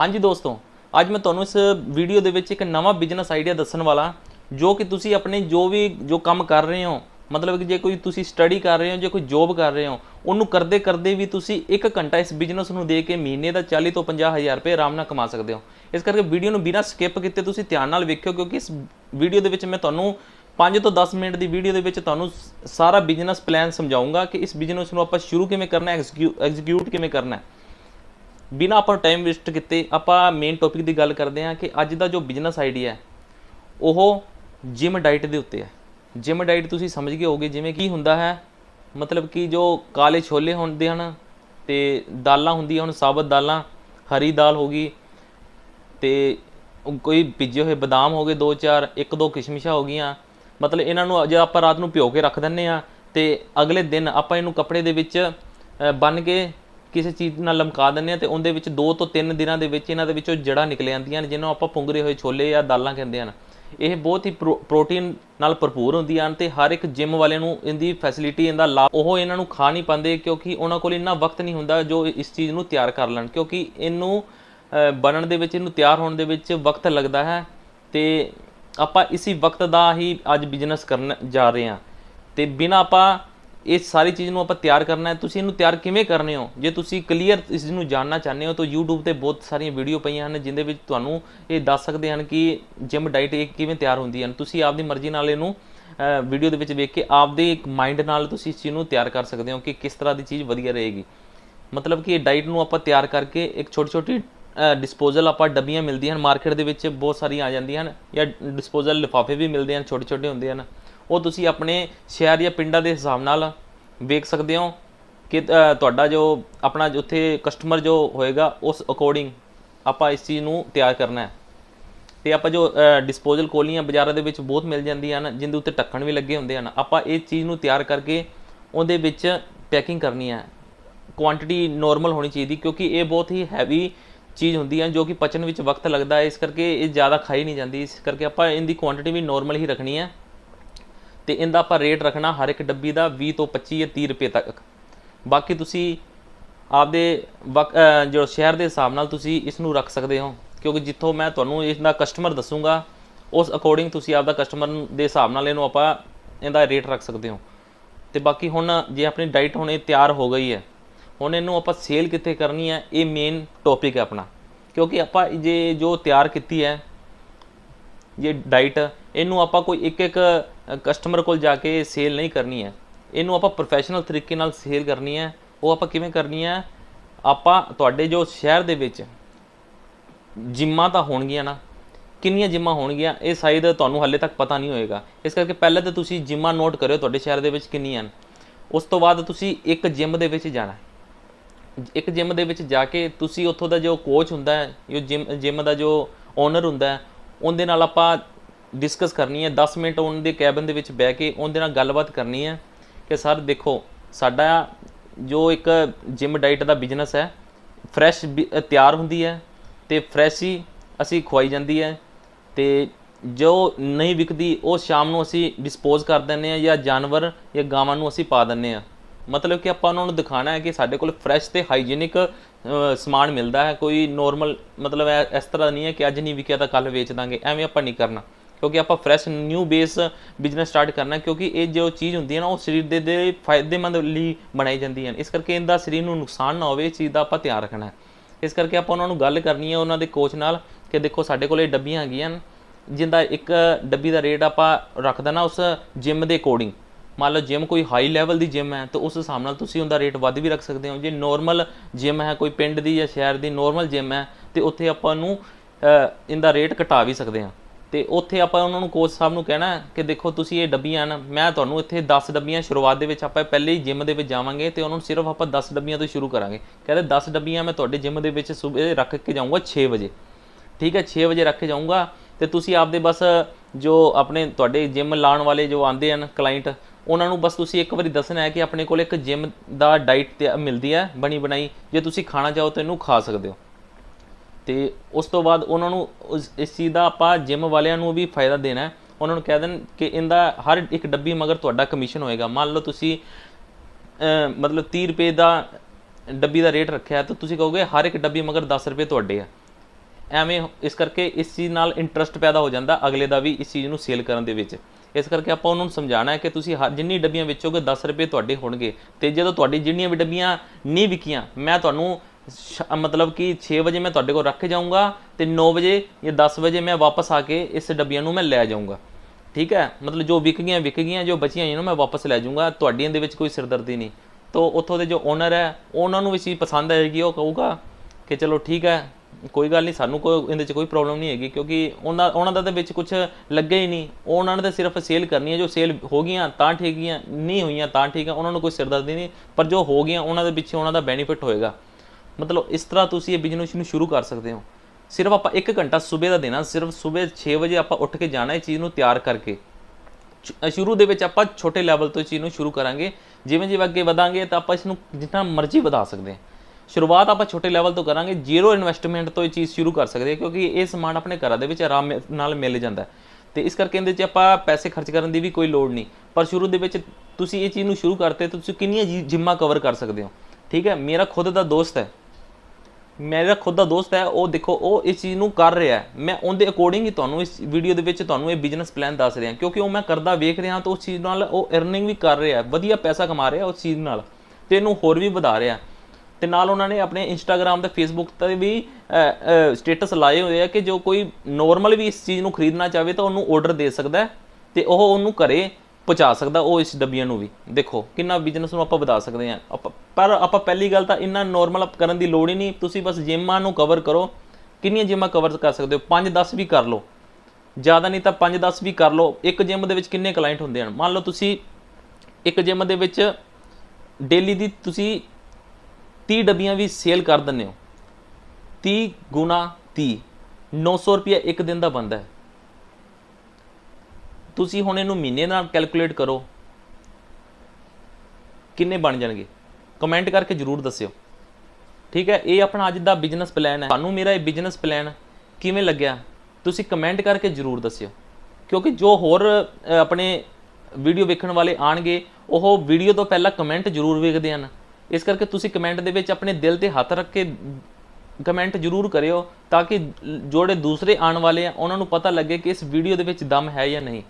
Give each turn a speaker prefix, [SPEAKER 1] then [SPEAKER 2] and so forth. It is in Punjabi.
[SPEAKER 1] ਹਾਂਜੀ ਦੋਸਤੋ, ਅੱਜ ਮੈਂ ਤੁਹਾਨੂੰ ਇਸ ਵੀਡੀਓ ਦੇ ਵਿੱਚ ਇੱਕ ਨਵਾਂ ਬਿਜ਼ਨਸ ਆਈਡੀਆ ਦੱਸਣ ਵਾਲਾ ਜੋ ਕਿ ਤੁਸੀਂ ਆਪਣੇ ਜੋ ਵੀ, ਜੋ ਕੰਮ ਕਰ ਰਹੇ ਹੋ, ਮਤਲਬ ਕਿ ਜੇ ਕੋਈ ਤੁਸੀਂ ਸਟੱਡੀ ਕਰ ਰਹੇ ਹੋ, ਜੇ ਕੋਈ ਜੋਬ ਕਰ ਰਹੇ ਹੋ, ਉਹਨੂੰ ਕਰਦੇ ਕਰਦੇ ਵੀ ਤੁਸੀਂ 1 ਘੰਟਾ ਇਸ ਬਿਜ਼ਨਸ ਨੂੰ ਦੇ ਕੇ ਮਹੀਨੇ ਦਾ 40 ਤੋਂ 50 ਹਜ਼ਾਰ ਰੁਪਏ ਆਰਾਮ ਨਾਲ ਕਮਾ ਸਕਦੇ ਹੋ। ਇਸ ਕਰਕੇ ਵੀਡੀਓ ਨੂੰ ਬਿਨਾਂ ਸਕਿਪ ਕੀਤੇ ਤੁਸੀਂ ਧਿਆਨ ਨਾਲ ਵੇਖਿਓ, ਕਿਉਂਕਿ ਇਸ ਵੀਡੀਓ ਦੇ ਵਿੱਚ ਮੈਂ ਤੁਹਾਨੂੰ 5 ਤੋਂ 10 ਮਿੰਟ ਦੀ ਵੀਡੀਓ ਦੇ ਵਿੱਚ ਤੁਹਾਨੂੰ ਸਾਰਾ ਬਿਜ਼ਨਸ ਪਲਾਨ ਸਮਝਾਉਂਗਾ ਕਿ ਇਸ ਬਿਜ਼ਨਸ ਨੂੰ ਆਪਾਂ ਸ਼ੁਰੂ ਕਿਵੇਂ ਕਰਨਾ ਹੈ ਐਗਜ਼ੀਕਿਊਟ ਕਿਵੇਂ ਕਰਨਾ ਹੈ। ਬਿਨਾ ਆਪਾਂ ਟਾਈਮ ਵੇਸਟ ਕੀਤੇ, ਆਪਾਂ ਮੇਨ ਟੌਪਿਕ ਦੀ ਗੱਲ ਕਰਦੇ ਹਾਂ ਕਿ ਅੱਜ ਦਾ ਜੋ ਬਿਜ਼ਨਸ ਆਈਡੀਆ ਹੈ, ਉਹ ਜਿਮ ਡਾਈਟ ਦੇ ਉੱਤੇ ਹੈ। ਜਿਮ ਡਾਈਟ ਤੁਸੀਂ ਸਮਝ ਗਏ ਹੋਗੇ ਜਿਵੇਂ ਕੀ ਹੁੰਦਾ ਹੈ, ਮਤਲਬ ਕਿ ਜੋ ਕਾਲੇ ਛੋਲੇ ਹੁੰਦੇ ਹਨ ਤੇ ਦਾਲਾਂ ਹੁੰਦੀਆਂ, ਹੁਣ ਸਾਬਤ ਦਾਲਾਂ, ਹਰੀ ਦਾਲ ਹੋ ਗਈ ਤੇ ਕੋਈ ਭਿੱਜੇ ਹੋਏ ਬਦਾਮ ਹੋ ਗਏ ਦੋ ਚਾਰ, ਇੱਕ ਦੋ ਕਿਸ਼ਮਿਸ਼ਾਂ ਹੋ ਗਈਆਂ, ਮਤਲਬ ਇਹਨਾਂ ਨੂੰ ਜੇ ਆਪਾਂ ਰਾਤ ਨੂੰ ਭਿਓ ਕੇ ਰੱਖ ਦਿੰਨੇ ਆ ਤੇ ਅਗਲੇ ਦਿਨ ਆਪਾਂ ਇਹਨੂੰ ਕੱਪੜੇ ਦੇ ਵਿੱਚ ਬੰਨ ਕੇ ਕਿਸੇ ਚੀਜ਼ ਨਾਲ ਲਮਕਾ ਦਿੰਦੇ ਆ ਤੇ ਉਹਦੇ ਵਿੱਚ 2 ਤੋਂ 3 ਦਿਨਾਂ ਦੇ ਵਿੱਚ ਇਹਨਾਂ ਦੇ ਵਿੱਚੋਂ ਜੜਾਂ ਨਿਕਲ ਆਉਂਦੀਆਂ ਨੇ, ਜਿਹਨੂੰ ਆਪਾਂ ਪੁੰਗਰੇ ਹੋਏ ਛੋਲੇ ਜਾਂ ਦਾਲਾਂ ਕਹਿੰਦੇ ਹਨ। ਇਹ ਬਹੁਤ ਹੀ ਪ੍ਰੋ- ਪ੍ਰੋਟੀਨ ਨਾਲ ਭਰਪੂਰ ਹੁੰਦੀਆਂ ਹਨ ਤੇ ਹਰ ਇੱਕ ਜਿਮ ਵਾਲੇ ਨੂੰ ਇਹਦੀ ਫੈਸਿਲਿਟੀ ਇਹਦਾ ਲਾਭ, ਉਹ ਇਹਨਾਂ ਨੂੰ ਖਾ ਨਹੀਂ ਪਾਉਂਦੇ ਕਿਉਂਕਿ ਉਹਨਾਂ ਕੋਲ ਇੰਨਾ ਵਕਤ ਨਹੀਂ ਹੁੰਦਾ ਜੋ ਇਸ ਚੀਜ਼ ਨੂੰ ਤਿਆਰ ਕਰ ਲੈਣ। ਕਿਉਂਕਿ ਇਹਨੂੰ ਬਣਨ ਦੇ ਵਿੱਚ, ਇਹਨੂੰ ਤਿਆਰ ਹੋਣ ਦੇ ਵਿੱਚ ਵਕਤ ਲੱਗਦਾ ਹੈ ਤੇ ਆਪਾਂ ਇਸੇ ਵਕਤ ਦਾ ਹੀ ਅੱਜ ਬਿਜ਼ਨਸ ਕਰਨ ਜਾ ਰਹੇ ਹਾਂ। ਤੇ ਬਿਨਾ ਆਪਾਂ ਇਹ ਸਾਰੀ ਚੀਜ਼ ਨੂੰ ਆਪਾਂ ਤਿਆਰ ਕਰਨਾ ਹੈ। ਤੁਸੀਂ ਇਹਨੂੰ ਤਿਆਰ ਕਿਵੇਂ ਕਰਨੇ ਹੋ? ਜੇ ਤੁਸੀਂ ਕਲੀਅਰ ਇਸ ਨੂੰ ਜਾਣਨਾ ਚਾਹੁੰਦੇ ਹੋ, ਤਾਂ YouTube ਤੇ ਬਹੁਤ ਸਾਰੀਆਂ ਵੀਡੀਓ ਪਈਆਂ ਹਨ, ਜਿੰਦੇ ਵਿੱਚ ਤੁਹਾਨੂੰ ਇਹ ਦੱਸ ਸਕਦੇ ਹਨ ਕਿ ਜਿਮ ਡਾਈਟ ਇਹ ਕਿਵੇਂ ਤਿਆਰ ਹੁੰਦੀ ਹਨ। ਤੁਸੀਂ ਆਪਦੀ ਮਰਜ਼ੀ ਨਾਲ ਇਹਨੂੰ ਵੀਡੀਓ ਦੇ ਵਿੱਚ ਵੇਖ ਕੇ ਆਪਦੇ ਇੱਕ ਮਾਈਂਡ ਨਾਲ ਤੁਸੀਂ ਇਸ ਚੀਜ਼ ਨੂੰ ਤਿਆਰ ਕਰ ਸਕਦੇ ਹੋ ਕਿ ਕਿਸ ਤਰ੍ਹਾਂ ਦੀ ਚੀਜ਼ ਵਧੀਆ ਰਹੇਗੀ। ਮਤਲਬ ਕਿ ਇਹ ਡਾਈਟ ਨੂੰ ਆਪਾਂ ਤਿਆਰ ਕਰਕੇ ਇੱਕ ਛੋਟੀ ਛੋਟੀ ਡਿਸਪੋਜ਼ਲ ਆਪਾਂ ਡੱਬੀਆਂ ਮਿਲਦੀਆਂ ਹਨ। ਮਾਰਕੀਟ ਦੇ ਵਿੱਚ ਬਹੁਤ ਸਾਰੀਆਂ ਆ ਜਾਂਦੀਆਂ ਹਨ ਜਾਂ ਡਿਸਪੋਜ਼ਲ ਲਿਫਾਫੇ ਵੀ ਮਿਲਦੇ ਹਨ ਛੋਟੇ ਛੋਟੇ ਹੁੰਦੇ ਹਨ। ਉਹ ਤੁਸੀਂ ਆਪਣੇ ਸ਼ਹਿਰ ਜਾਂ ਪਿੰਡਾਂ ਦੇ ਹਿਸਾਬ ਨਾਲ ਵੇਖ ਸਕਦੇ ਹੋ ਕਿ ਤੁਹਾਡਾ ਜੋ ਆਪਣਾ ਉੱਥੇ ਕਸਟਮਰ ਜੋ ਹੋਏਗਾ, ਉਸ ਅਕੋਰਡਿੰਗ ਆਪਾਂ ਇਸ ਚੀਜ਼ ਨੂੰ ਤਿਆਰ ਕਰਨਾ ਹੈ। ਤੇ ਆਪਾਂ ਜੋ ਡਿਸਪੋਜ਼ਲ ਕੋਲੀਆਂ ਬਾਜ਼ਾਰਾਂ ਦੇ ਵਿੱਚ ਬਹੁਤ ਮਿਲ ਜਾਂਦੀਆਂ ਹਨ, ਜਿੰਦੇ ਉੱਤੇ ਢੱਕਣ ਵੀ ਲੱਗੇ ਹੁੰਦੇ ਹਨ। ਆਪਾਂ ਇਹ ਚੀਜ਼ ਨੂੰ ਤਿਆਰ ਕਰਕੇ ਉਹਦੇ ਵਿੱਚ ਪੈਕਿੰਗ ਕਰਨੀ ਹੈ। ਕੁਆਂਟੀਟੀ ਨਾਰਮਲ ਹੋਣੀ ਚਾਹੀਦੀ, ਕਿਉਂਕਿ ਇਹ ਬਹੁਤ ਹੀ ਹੈਵੀ ਚੀਜ਼ ਹੁੰਦੀ ਹੈ ਜੋ ਕਿ ਪਚਣ ਵਿੱਚ ਵਕਤ ਲੱਗਦਾ ਹੈ। ਇਸ ਕਰਕੇ ਇਹ ਜ਼ਿਆਦਾ ਖਾਈ ਨਹੀਂ ਜਾਂਦੀ। ਇਸ ਕਰਕੇ ਆਪਾਂ ਇਹਦੀ ਕੁਆਂਟੀਟੀ ਵੀ ਨਾਰਮਲ ਹੀ ਰੱਖਣੀ ਹੈ। ਤੇ ਇਹਦਾ ਆਪਾਂ ਰੇਟ ਰੱਖਣਾ ਹਰ ਇੱਕ ਡੱਬੀ ਦਾ 20 ਤੋਂ 25 ਜਾਂ 30 ਰੁਪਏ ਤੱਕ। ਬਾਕੀ ਤੁਸੀਂ ਆਪਦੇ ਵਕ- ਜੋ ਸ਼ਹਿਰ ਦੇ ਹਿਸਾਬ ਨਾਲ ਤੁਸੀਂ ਇਸ ਨੂੰ ਰੱਖ ਸਕਦੇ ਹੋ। ਕਿਉਂਕਿ ਜਿੱਥੋਂ ਮੈਂ ਤੁਹਾਨੂੰ ਇਸ ਦਾ ਕਸਟਮਰ ਦੱਸੂਗਾ, ਉਸ ਅਕੋਰਡਿੰਗ ਤੁਸੀਂ ਆਪਦਾ ਕਸਟਮਰ ਦੇ ਹਿਸਾਬ ਨਾਲ ਇਹਨੂੰ ਆਪਾਂ ਇਹਦਾ ਰੇਟ ਰੱਖ ਸਕਦੇ ਹੋ। ਤੇ ਬਾਕੀ ਹੁਣ ਜੇ ਆਪਣੀ ਡਾਈਟ ਹੁਣ ਇਹ ਤਿਆਰ ਹੋ ਗਈ ਹੈ, ਹੁਣ ਇਹਨੂੰ ਆਪਾਂ ਸੇਲ ਕਿੱਥੇ ਕਰਨੀ ਹੈ, ਇਹ ਮੇਨ ਟੌਪਿਕ ਹੈ ਆਪਣਾ। ਕਿਉਂਕਿ ਆਪਾਂ ਜੇ ਜੋ ਤਿਆਰ ਕੀਤੀ ਹੈ ਇਹ ਡਾਈਟ ਇਹਨੂੰ ਆਪਾਂ ਕੋਈ ਇੱਕ ਇੱਕ ਕਸਟਮਰ ਕੋਲ ਜਾ ਕੇ ਸੇਲ ਨਹੀਂ ਕਰਨੀ ਹੈ। ਇਹਨੂੰ ਆਪਾਂ ਪ੍ਰੋਫੈਸ਼ਨਲ ਤਰੀਕੇ ਨਾਲ ਸੇਲ ਕਰਨੀ ਹੈ। ਉਹ ਆਪਾਂ ਕਿਵੇਂ ਕਰਨੀ ਹੈ? ਆਪਾਂ ਤੁਹਾਡੇ ਜੋ ਸ਼ਹਿਰ ਦੇ ਵਿੱਚ ਜਿੰਮਾਂ ਤਾਂ ਹੋਣਗੀਆਂ ਨਾ, ਕਿੰਨੀਆਂ ਜਿੰਮਾਂ ਹੋਣਗੀਆਂ, ਇਹ ਸ਼ਾਇਦ ਤੁਹਾਨੂੰ ਹਾਲੇ ਤੱਕ ਪਤਾ ਨਹੀਂ ਹੋਏਗਾ। ਇਸ ਕਰਕੇ ਪਹਿਲਾਂ ਤਾਂ ਤੁਸੀਂ ਜਿੰਮਾਂ ਨੋਟ ਕਰਿਓ ਤੁਹਾਡੇ ਸ਼ਹਿਰ ਦੇ ਵਿੱਚ ਕਿੰਨੀਆਂ ਹਨ ਉਸ ਤੋਂ ਬਾਅਦ ਤੁਸੀਂ ਇੱਕ ਜਿਮ ਦੇ ਵਿੱਚ ਜਾਣਾ ਇੱਕ ਜਿਮ ਦੇ ਵਿੱਚ ਜਾ ਕੇ ਤੁਸੀਂ ਉੱਥੋਂ ਦਾ ਜੋ ਕੋਚ ਹੁੰਦਾ ਹੈ, ਜੋ ਜਿਮ ਜਿਮ ਦਾ ਜੋ ਓਨਰ ਹੁੰਦਾ ਹੈ, ਉਹਦੇ ਨਾਲ ਆਪਾਂ ਡਿਸਕਸ ਕਰਨੀ ਹੈ। 10 ਮਿੰਟ ਉਹਨਾਂ ਦੇ ਕੈਬਨ ਦੇ ਵਿੱਚ ਬਹਿ ਕੇ ਉਹਦੇ ਨਾਲ ਗੱਲਬਾਤ ਕਰਨੀ ਹੈ ਕਿ ਸਰ ਦੇਖੋ, ਸਾਡਾ ਜੋ ਇੱਕ ਜਿਮ ਡਾਈਟ ਦਾ ਬਿਜ਼ਨਸ ਹੈ ਫਰੈਸ਼ ਤਿਆਰ ਹੁੰਦੀ ਹੈ ਤੇ ਫਰੈਸ਼ ਹੀ ਅਸੀਂ ਖਵਾਈ ਜਾਂਦੀ ਹੈ ਤੇ ਜੋ ਨਹੀਂ ਵਿਕਦੀ, ਉਹ ਸ਼ਾਮ ਨੂੰ ਅਸੀਂ ਡਿਸਪੋਜ਼ ਕਰ ਦਿੰਦੇ ਆ ਜਾਂ ਜਾਨਵਰ ਜਾਂ ਗਾਵਾਂ ਨੂੰ ਅਸੀਂ ਪਾ ਦਿੰਦੇ ਆ ਮਤਲਬ ਕਿ ਆਪਾਂ ਉਹਨਾਂ ਨੂੰ ਦਿਖਾਣਾ ਹੈ ਕਿ ਸਾਡੇ ਕੋਲ ਫਰੈਸ਼ ਤੇ ਹਾਈਜੀਨਿਕ ਸਮਾਨ ਮਿਲਦਾ ਹੈ। ਕੋਈ ਨੋਰਮਲ ਮਤਲਬ ਇਸ ਤਰ੍ਹਾਂ ਨਹੀਂ ਹੈ ਕਿ ਅੱਜ ਨਹੀਂ ਵਿਕਿਆ ਤਾਂ ਕੱਲ ਵੇਚ ਦਾਂਗੇ। ਐਵੇਂ ਆਪਾਂ ਨਹੀਂ ਕਰਨਾ। ਕਿਉਂਕਿ ਆਪਾਂ fresh new base business start ਕਰਨਾ ਕਿਉਂਕਿ ਇਹ ਜੋ ਚੀਜ਼ ਹੁੰਦੀ ਹੈ ਨਾ ਉਹ ਸਰੀਰ ਦੇ ਦੇ ਫਾਇਦੇਮੰਦ ਲਈ ਬਣਾਈ ਜਾਂਦੀ ਹੈ। ਇਸ ਕਰਕੇ ਇਹਦਾ ਸਰੀਰ ਨੂੰ ਨੁਕਸਾਨ ਨਾ ਹੋਵੇ ਇਸ ਚੀਜ਼ ਦਾ ਆਪਾਂ ਧਿਆਨ ਰੱਖਣਾ ਹੈ। ਇਸ ਕਰਕੇ ਆਪਾਂ ਉਹਨਾਂ ਨੂੰ ਗੱਲ ਕਰਨੀ ਹੈ ਉਹਨਾਂ ਦੇ ਕੋਚ ਨਾਲ ਕਿ ਦੇਖੋ ਸਾਡੇ ਕੋਲ ਇਹ ਡੱਬੀਆਂ ਹੈਗੀਆਂ ਨੇ, ਜਿੰਦਾ ਇੱਕ ਡੱਬੀ ਦਾ ਰੇਟ ਆਪਾਂ ਰੱਖ ਦੇਣਾ ਉਸ ਜਿਮ ਦੇ ਅਕੋਰਡਿੰਗ ਮੰਨ ਲਓ ਜਿਮ ਕੋਈ ਹਾਈ ਲੈਵਲ ਦੀ ਜਿਮ ਹੈ ਤਾਂ ਉਸ ਹਿਸਾਬ ਨਾਲ ਤੁਸੀਂ ਉਹਦਾ ਰੇਟ ਵੱਧ ਵੀ ਰੱਖ ਸਕਦੇ ਹੋ। ਜੇ ਨੋਰਮਲ ਜਿਮ ਹੈ ਕੋਈ ਪਿੰਡ ਦੀ ਜਾਂ ਸ਼ਹਿਰ ਦੀ ਨੋਰਮਲ ਜਿਮ ਹੈ ਤੇ ਉੱਥੇ ਆਪਾਂ ਨੂੰ ਇਹਦਾ ਰੇਟ ਘਟਾ ਵੀ ਸਕਦੇ ਹਾਂ। ਤੇ ਉੱਥੇ ਆਪਾਂ ਉਹਨਾਂ ਨੂੰ ਕੋਚ ਸਾਹਿਬ ਨੂੰ ਕਹਿਣਾ ਕਿ ਦੇਖੋ ਤੁਸੀਂ ਇਹ ਡੱਬੀਆਂ ਨਾ, ਮੈਂ ਤੁਹਾਨੂੰ ਇੱਥੇ 10 ਡੱਬੀਆਂ ਸ਼ੁਰੂਆਤ ਦੇ ਵਿੱਚ ਆਪਾਂ ਪਹਿਲੇ ਹੀ ਜਿਮ ਦੇ ਵਿੱਚ ਜਾਵਾਂਗੇ ਤੇ ਉਹਨਾਂ ਨੂੰ ਸਿਰਫ ਆਪਾਂ 10 ਡੱਬੀਆਂ ਤੋਂ ਸ਼ੁਰੂ ਕਰਾਂਗੇ। ਕਹਿੰਦੇ 10 ਡੱਬੀਆਂ ਮੈਂ ਤੁਹਾਡੇ ਜਿਮ ਦੇ ਵਿੱਚ ਸਵੇਰੇ ਰੱਖ ਕੇ ਜਾਊਂਗਾ 6 ਵਜੇ। ਠੀਕ ਹੈ 6 ਵਜੇ ਰੱਖ ਕੇ ਜਾਊਂਗਾ ਤੇ ਤੁਸੀਂ ਆਪਦੇ ਬਸ ਜੋ ਆਪਣੇ ਤੁਹਾਡੇ ਜਿਮ ਲਾਉਣ ਵਾਲੇ ਜੋ ਆਂਦੇ ਹਨ ਕਲਾਇੰਟ ਉਹਨਾਂ ਨੂੰ ਬਸ ਤੁਸੀਂ ਇੱਕ ਵਾਰੀ ਦੱਸਣਾ ਹੈ ਕਿ ਆਪਣੇ ਕੋਲ ਇੱਕ ਜਿਮ ਦਾ ਡਾਈਟ ਮਿਲਦੀ ਹੈ, ਬਣੀ ਬਣਾਈ। ਜੇ ਤੁਸੀਂ ਖਾਣਾ ਚਾਹੋ ਤਾਂ ਇਹਨੂੰ ਖਾ ਸਕਦੇ ਹੋ। ਤੇ ਉਸ ਤੋਂ ਬਾਅਦ ਉਹਨਾਂ ਨੂੰ ਉਸ- ਇਸ ਚੀਜ਼ ਦਾ ਆਪਾਂ ਜਿਮ ਵਾਲਿਆਂ ਨੂੰ ਵੀ ਫਾਇਦਾ ਦੇਣਾ ਹੈ। ਉਹਨਾਂ ਨੂੰ ਕਹਿ ਦੇਣ ਕਿ ਇਹਦਾ ਹਰ ਇੱਕ ਡੱਬੀ ਮਗਰ ਤੁਹਾਡਾ ਕਮਿਸ਼ਨ ਹੋਏਗਾ। ਮੰਨ ਲਓ ਤੁਸੀਂ ਮਤਲਬ 30 ਰੁਪਏ ਦਾ ਡੱਬੀ ਦਾ ਰੇਟ ਰੱਖਿਆ, ਤਾਂ ਤੁਸੀਂ ਕਹੋਗੇ ਹਰ ਇੱਕ ਡੱਬੀ ਮਗਰ 10 ਰੁਪਏ ਤੁਹਾਡੇ ਆ। ਐਵੇਂ ਇਸ ਕਰਕੇ ਇਸ ਚੀਜ਼ ਨਾਲ ਇੰਟਰਸਟ ਪੈਦਾ ਹੋ ਜਾਂਦਾ ਅਗਲੇ ਦਾ ਵੀ ਇਸ ਚੀਜ਼ ਨੂੰ ਸੇਲ ਕਰਨ ਦੇ ਵਿੱਚ। ਇਸ ਕਰਕੇ ਆਪਾਂ ਉਹਨਾਂ ਨੂੰ ਸਮਝਾਉਣਾ ਹੈ ਕਿ ਤੁਸੀਂ ਹਰ ਜਿੰਨੀ ਡੱਬੀਆਂ ਵੇਚੋਗੇ 10 ਰੁਪਏ ਤੁਹਾਡੇ ਹੋਣਗੇ। ਤੇ ਜਦੋਂ ਤੁਹਾਡੀ ਜਿੰਨੀਆਂ ਵੀ ਡੱਬੀਆਂ ਨਹੀਂ ਵਿਕੀਆਂ, ਮੈਂ ਤੁਹਾਨੂੰ ਸ਼- ਮਤਲਬ ਕਿ 6 ਵਜੇ ਮੈਂ ਤੁਹਾਡੇ ਕੋਲ ਰੱਖ ਜਾਊਂਗਾ ਤੇ 9 ਵਜੇ ਜਾਂ 10 ਵਜੇ ਮੈਂ ਵਾਪਸ ਆ ਕੇ ਇਸ ਡੱਬੀਆਂ ਨੂੰ ਮੈਂ ਲੈ ਜਾਊਂਗਾ। ਠੀਕ ਹੈ? ਮਤਲਬ ਜੋ ਵਿਕ ਗਈਆਂ ਵਿਕ ਗਈਆਂ, ਜੋ ਬਚੀਆਂ ਹੋਈਆਂ ਨੂੰ ਮੈਂ ਵਾਪਸ ਲੈ ਜਾਊਂਗਾ। ਤੁਹਾਡੀਆਂ ਦੇ ਵਿੱਚ ਕੋਈ ਸਿਰਦਰਦੀ ਨਹੀਂ। ਤੋ ਉੱਥੋਂ ਦੇ ਜੋ ਓਨਰ ਹੈ, ਉਹਨਾਂ ਨੂੰ ਵੀ ਚੀਜ਼ ਪਸੰਦ ਆਏਗੀ, ਉਹ ਕਹੂਗਾ ਕਿ ਚਲੋ ਠੀਕ ਹੈ, ਕੋਈ ਗੱਲ ਨਹੀਂ, ਸਾਨੂੰ ਕੋਈ, ਇਹਦੇ 'ਚ ਕੋਈ ਪ੍ਰੋਬਲਮ ਨਹੀਂ ਹੈਗੀ, ਕਿਉਂਕਿ ਉਹਨਾਂ ਉਹਨਾਂ ਦਾ ਤਾਂ ਵਿੱਚ ਕੁਝ ਲੱਗਿਆ ਹੀ ਨਹੀਂ। ਉਹ ਉਹਨਾਂ ਨੇ ਤਾਂ ਸਿਰਫ ਸੇਲ ਕਰਨੀ ਹੈ, ਜੋ ਸੇਲ ਹੋ ਗਈਆਂ, ਤਾਂ ਠੀਕ ਗਈਆਂ, ਨਹੀਂ ਹੋਈਆਂ, ਤਾਂ ਠੀਕ ਹੈ, ਉਹਨਾਂ ਨੂੰ ਕੋਈ ਸਿਰਦਰਦੀ ਨਹੀਂ, ਪਰ ਜੋ ਹੋ ਗਈਆਂ, ਉਹਨਾਂ ਦੇ ਪਿੱਛੇ ਉਹਨਾਂ ਦਾ ਬੈਨੀਫਿਟ ਹੋਏਗਾ। ਮਤਲਬ ਇਸ ਤਰ੍ਹਾਂ ਤੁਸੀਂ ਇਹ ਬਿਜ਼ਨਸ ਨੂੰ ਸ਼ੁਰੂ ਕਰ ਸਕਦੇ ਹੋ। ਸਿਰਫ ਆਪਾਂ 1 ਘੰਟਾ ਸਵੇਰ ਦਾ ਦੇਣਾ, ਸਿਰਫ ਸਵੇਰ 6 ਵਜੇ ਆਪਾਂ ਉੱਠ ਕੇ ਜਾਣਾ ਇਹ ਚੀਜ਼ ਨੂੰ ਤਿਆਰ ਕਰਕੇ। ਸ਼ੁਰੂ ਦੇ ਵਿੱਚ ਆਪਾਂ ਛੋਟੇ ਲੈਵਲ ਤੋਂ ਇਸ ਚੀਜ਼ ਨੂੰ ਸ਼ੁਰੂ ਕਰਾਂਗੇ। ਜਿਵੇਂ ਜਿਵੇਂ ਅੱਗੇ ਵਧਾਂਗੇ ਤਾਂ ਆਪਾਂ ਇਸ ਨੂੰ ਜਿੰਨਾ ਮਰਜ਼ੀ ਵਧਾ ਸਕਦੇ ਹਾਂ। ਸ਼ੁਰੂਆਤ ਆਪਾਂ ਛੋਟੇ ਲੈਵਲ ਤੋਂ ਕਰਾਂਗੇ ਜ਼ੀਰੋ ਇਨਵੈਸਟਮੈਂਟ ਤੋਂ ਇਹ ਚੀਜ਼ ਸ਼ੁਰੂ ਕਰ ਸਕਦੇ ਹਾਂ, ਕਿਉਂਕਿ ਇਹ ਸਮਾਨ ਆਪਣੇ ਘਰਾਂ ਦੇ ਵਿੱਚ ਆਰਾਮ ਮਿ- ਨਾਲ ਮਿਲ ਜਾਂਦਾ ਹੈ। ਤੇ ਇਸ ਕਰਕੇ ਇਹਦੇ 'ਚ ਆਪਾਂ ਪੈਸੇ ਖਰਚ ਕਰਨ ਦੀ ਵੀ ਕੋਈ ਲੋੜ ਨਹੀਂ। ਪਰ ਸ਼ੁਰੂ ਦੇ ਵਿੱਚ ਤੁਸੀਂ ਇਹ ਚੀਜ਼ ਨੂੰ ਸ਼ੁਰੂ ਕਰਤੇ ਤਾਂ ਤੁਸੀਂ ਕਿੰਨੀਆਂ ਜੀ- ਜਿੰਮਾਂ ਕਵਰ ਕਰ ਸਕਦੇ ਹੋ। ਠੀਕ ਹੈ? ਮੇਰਾ ਖੁਦ ਦਾ ਦੋਸਤ ਹੈ। ਮੇਰਾ ਖੁਦ ਦਾ ਦੋਸਤ ਹੈ, ਉਹ ਦੇਖੋ, ਉਹ ਇਸ ਚੀਜ਼ ਨੂੰ ਕਰ ਰਿਹਾ ਮੈਂ ਉਹਦੇ ਅਕੋਰਡਿੰਗ ਹੀ ਤੁਹਾਨੂੰ ਇਸ ਵੀਡੀਓ ਦੇ ਵਿੱਚ ਤੁਹਾਨੂੰ ਇਹ ਬਿਜ਼ਨਸ ਪਲਾਨ ਦੱਸ ਰਿਹਾ ਕਿਉਂਕਿ ਉਹ ਮੈਂ ਕਰਦਾ ਵੇਖ ਰਿਹਾ ਤਾਂ ਉਸ ਚੀਜ਼ ਨਾਲ ਉਹ ਅਰਨਿੰਗ ਵੀ ਕਰ ਰਿਹਾ ਵਧੀਆ ਪੈਸਾ ਕਮਾ ਰਿਹਾ ਉਸ ਚੀਜ਼ ਨਾਲ ਤੇ ਇਹਨੂੰ ਹੋਰ ਵੀ ਵਧਾ ਰਿਹਾ ਤੇ ਨਾਲ ਉਹਨਾਂ ਨੇ ਆਪਣੇ ਇੰਸਟਾਗ੍ਰam ਤੇ ਫੇਸਬੁੱਕ ਤੇ ਵੀ ਸਟੇਟਸ ਲਾਏ ਹੋਏ ਆ ਕਿ ਜੋ ਕੋਈ ਨੋਰਮਲ ਵੀ ਇਸ ਚੀਜ਼ ਨੂੰ ਖਰੀਦਣਾ ਚਾਹਵੇ ਤਾਂ ਉਹਨੂੰ ਆਰਡਰ ਦੇ ਸਕਦਾ ਹੈ ਤੇ ਉਹ ਉਹਨੂੰ ਘਰੇ ਪਹੁੰਚਾ ਸਕਦਾ ਉਹ ਇਸ ਡੱਬੀਆਂ ਨੂੰ ਵੀ। ਦੇਖੋ, ਕਿੰਨਾ ਬਿਜ਼ਨਸ ਨੂੰ ਆਪਾਂ ਵਧਾ ਸਕਦੇ ਹਾਂ। ਆਪਾਂ- ਪਰ ਆਪਾਂ ਪਹਿਲੀ ਗੱਲ ਤਾਂ ਇੰਨਾ ਨਾਰਮਲ ਕਰਨ ਦੀ ਲੋੜ ਹੀ ਨਹੀਂ। ਤੁਸੀਂ ਬਸ ਜਿਮਾਂ ਨੂੰ ਕਵਰ ਕਰੋ। ਕਿੰਨੀਆਂ ਜਿਮਾਂ ਕਵਰ ਕਰ ਸਕਦੇ ਹੋ? 5-10 ਵੀ ਕਰ ਲਓ। ਜ਼ਿਆਦਾ ਨਹੀਂ ਤਾਂ 5-10 ਵੀ ਕਰ ਲਓ। ਇੱਕ ਜਿਮ ਦੇ ਵਿੱਚ ਕਿੰਨੇ ਕਲਾਇੰਟ ਹੁੰਦੇ ਹਨ? ਮੰਨ ਲਓ ਤੁਸੀਂ ਇੱਕ ਜਿਮ ਦੇ ਵਿੱਚ ਡੇਲੀ ਦੀ ਤੁਸੀਂ 30 ਡੱਬੀਆਂ ਵੀ ਸੇਲ ਕਰ ਦਿੰਦੇ ਹੋ। 30 ਗੁਣਾ 30 900 ਰੁਪਏ ਇੱਕ ਦਿਨ ਦਾ ਬੰਦਾ ਹੈ। ਤੁਸੀਂ ਹੁਣ ਇਹਨੂੰ ਮਹੀਨੇ ਨਾਲ ਕੈਲਕੂਲੇਟ ਕਰੋ। ਕਿੰਨੇ ਬਣ ਜਾਣਗੇ? ਕਮੈਂਟ ਕਰਕੇ ਜਰੂਰ ਦੱਸਿਓ। ਠੀਕ ਹੈ? ਇਹ ਆਪਣਾ ਅੱਜ ਦਾ ਬਿਜ਼ਨਸ ਪਲਾਨ ਹੈ। ਤੁਹਾਨੂੰ ਮੇਰਾ ਇਹ ਬਿਜ਼ਨਸ ਪਲਾਨ ਕਿਵੇਂ ਲੱਗਿਆ? ਤੁਸੀਂ ਕਮੈਂਟ ਕਰਕੇ ਜਰੂਰ ਦੱਸਿਓ। ਕਿਉਂਕਿ ਜੋ ਹੋਰ ਆਪਣੇ ਵੀਡੀਓ ਵੇਖਣ ਵਾਲੇ ਆਣਗੇ, ਉਹ ਵੀਡੀਓ ਤੋਂ ਪਹਿਲਾਂ ਕਮੈਂਟ ਜਰੂਰ ਵੇਖਦੇ ਹਨ। ਇਸ ਕਰਕੇ ਤੁਸੀਂ ਕਮੈਂਟ ਦੇ ਵਿੱਚ ਆਪਣੇ ਦਿਲ ਤੇ ਹੱਥ ਰੱਖ ਕੇ ਕਮੈਂਟ ਜਰੂਰ ਕਰਿਓ, ਤਾਂ ਕਿ ਜਿਹੜੇ ਦੂਸਰੇ ਆਉਣ ਵਾਲੇ ਆ, ਉਹਨਾਂ ਨੂੰ ਪਤਾ ਲੱਗੇ ਕਿ ਇਸ ਵੀਡੀਓ ਦੇ ਵਿੱਚ ਦਮ ਹੈ ਜਾਂ ਨਹੀਂ।